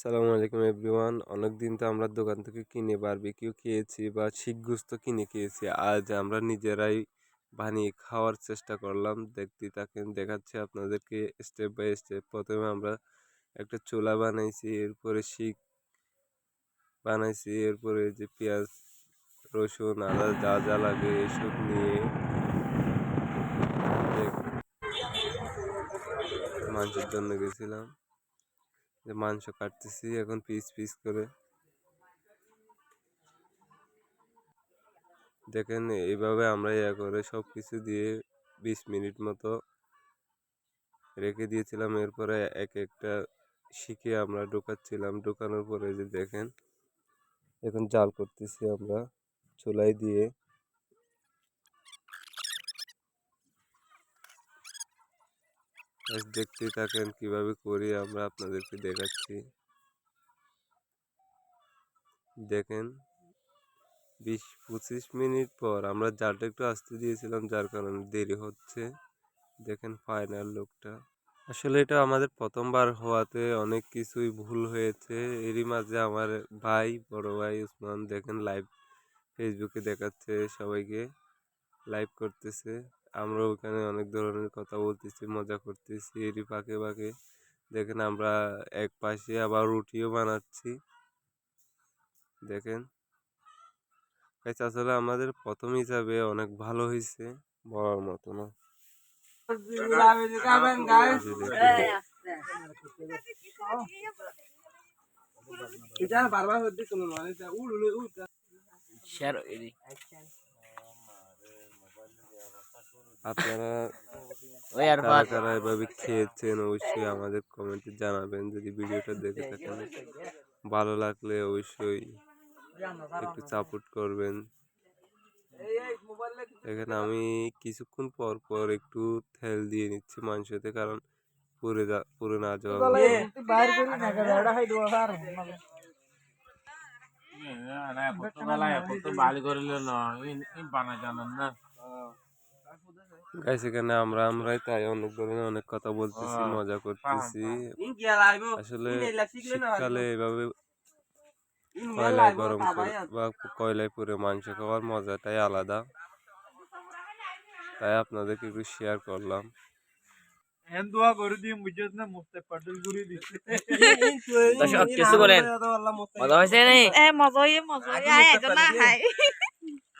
সালামু আলাইকুম এভরিওয়ান। অনেকদিন তো আমরা দোকান থেকে কিনে, বারবিকিউ খেয়েছি বা শিক গোস্ত কিনে খেয়েছি। আজ আমরা নিজেরাই বানিয়ে খাওয়ার চেষ্টা করলাম। দেখতে থাকেন, দেখাচ্ছি আপনাদেরকে স্টেপ বাই স্টেপ প্রথমে আমরা একটা চুলা বানাইছি, এরপরে শিক বানাইছি, এরপরে যে পেঁয়াজ, রসুন, আদা যা যা লাগে এসব নিয়ে মাংসের জন্য গেছিলাম। যে মাংস কাটতেছি এখন পিস পিস করে। দেখেন, এইভাবে আমরা ইয়া করে সব কিছু দিয়ে বিশ মিনিট মতো রেখে দিয়েছিলাম। এরপরে এক একটা শিখে আমরা ঢোকাচ্ছিলাম। ঢোকানোর পরে যে দেখেন, এখন জাল করতেছি আমরা চুলাই দিয়ে। দেখতেই থাকেন, কীভাবে করি আমরা আপনাদেরকে দেখাচ্ছি। দেখেন, বিশ, পঁচিশ মিনিট পর আমরা জালটা একটু আসতে দিয়েছিলাম, যার কারণে দেরি হচ্ছে। দেখেন ফাইনাল লোকটা আসলে এটা আমাদের প্রথমবার হওয়াতে অনেক কিছুই ভুল হয়েছে। এরই মাঝে আমার ভাই, বড় ভাই উসমান দেখেন লাইভ ফেসবুকে দেখাচ্ছে সবাইকে লাইভ করতেছে। আমরা ওখানে অনেক ধরনের কথা বলতেছি মজা করতেছি। এরই ফাঁকে ফাঁকে দেখেন আমরা এক পাশে আবার রুটিও বানাচ্ছি। দেখেন। গাইস আসলে আমাদের প্রথম হিসাবে অনেক ভালো হয়েছে বলার মতো না। দেখেন। আপনারা ওই আর কারা কারা এভাবে খেয়েছেন অবশ্যই আমাদের কমেন্টে জানাবেন যদি ভিডিওটা দেখে থাকেন। ভালো লাগলে অবশ্যই একটু সাপোর্ট করবেন। এখানে আমি কিছুক্ষণ পর পর একটু তেল দিয়ে নিচ্ছি মাংসতে কারণ পুড়ে যা পুড়ে না যাওয়া না জানান না। গাইস এখানে আমরা আমরাই তাই অনেক ধরনের অনেক কথা বলতেছি মজা করতেছি। আসলে শীতকালে এভাবে কয়লায় গরম করে বা কয়লায় পুরে মাংস খাওয়ার মজাটাই আলাদা। তাই আপনাদেরকে একটু শেয়ার করলাম। দর্শক কিছু বলেন। মজা হয়েছে এ মজই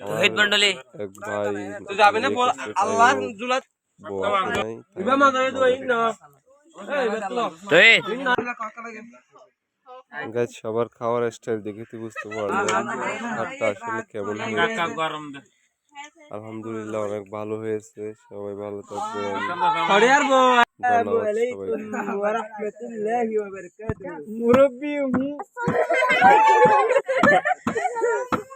তহিদ মন্ডলী ভাই তুই যাবি না বল? আল্লাহ জুলাত মা যাবে তো। সবার খাওয়ার স্টাইল দেখে তো বুঝতে আসলে কেমন হয়েছে। আলহামদুলিল্লাহ অনেক ভালো হয়েছে। সবাই ভালো থাকবেন। পড়ে আর